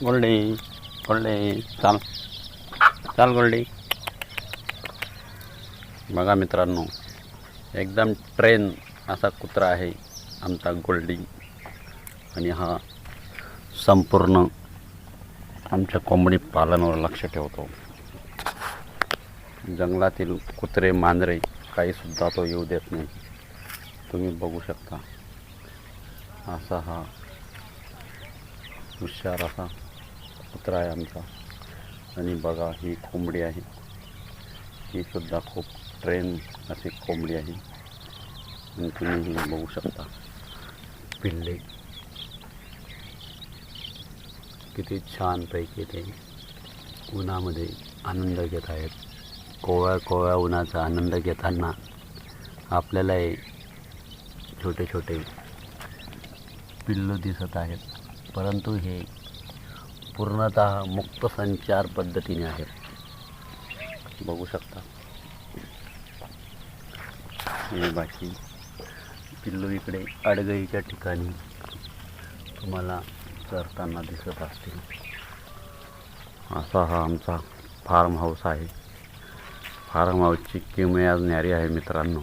गोल्डी गोल्डी चाल. चाल गोल्डी. बघा मित्रांनो एकदम ट्रेन असा कुत्रा आहे आमचा गोल्डी. आणि हा संपूर्ण आमच्या कोंबडी पालनावर लक्ष ठेवतो. जंगलातील कुत्रे मांजरे काहीसुद्धा तो येऊ देत नाही. तुम्ही बघू शकता. असा हा हुशार असा कुत्रा आहे आमचा. आणि बघा ही कोंबडी आहे. ही सुद्धा खूप ट्रेन अशी कोंबडी आहे. आणि तुम्ही ही बघू शकता. पिल्ले. किती छानपैकी ते उन्हामध्ये आनंद घेत आहेत. कोवळ्या कोवळ्या उन्हाचा आनंद घेताना आपल्यालाही छोटे छोटे पिल्लू दिसत आहेत. परंतु हे पूर्णत मुक्त संचार पद्धतीने आहेत बघू शकता. हे बाकी पिल्लू इकडे अडगईच्या ठिकाणी तुम्हाला चरताना दिसत असतील. असा हा आमचा फार्म हाऊस आहे. फार्म हाऊसची किमया न्यारी आहे मित्रांनो.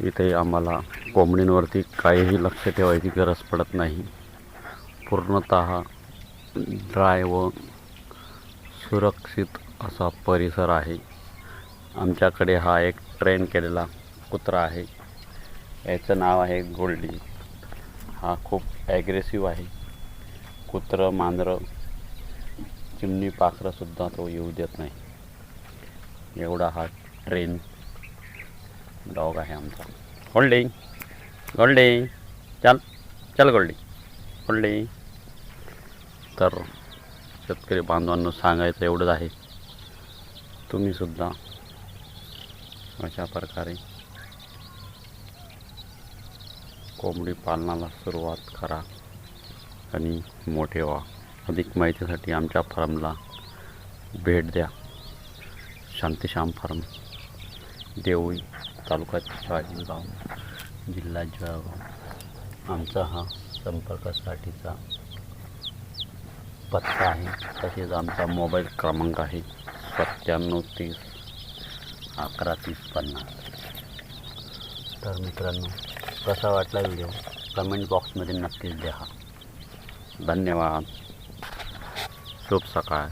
इथे आम्हाला कोंबडींवरती काहीही लक्ष ठेवायची गरज पडत नाही. पूर्णत ड्राय व सुरक्षित असा परिसर आहे. आमच्याकडे हा एक ट्रेन केलेला कुत्रा आहे. याचं नाव आहे गोल्डी. हा खूप ॲग्रेसिव्ह आहे. कुत्रं मांजरं चिमणी पाखरंसुद्धा तो येऊ देत नाही. एवढा हा ट्रेन डॉग आहे आमचा. गोल्डी गोल्डी चल चल गोल्डी. गोल्डी. तर शेतकरी बांधवांना सांगायचं एवढंच आहे. तुम्हीसुद्धा अशा प्रकारे कोंबडी पालनाला सुरुवात करा आणि मोठे व्हा. अधिक माहितीसाठी आमच्या फर्मला भेट द्या. शांतीश्याम फार्म देवळी तालुका शिवाजीगाव जिल्हा जळगाव. आमचा हा संपर्कासाठीचा पत्ता आहे. तसेच आमचा मोबाईल क्रमांक आहे सत्त्याण्णव तीस अकरा तीस पन्नास. तर मित्रांनो कसा वाटला व्हिडिओ? कमेंट बॉक्समध्ये नक्कीच द्या धन्यवाद. शुभ सकाळ.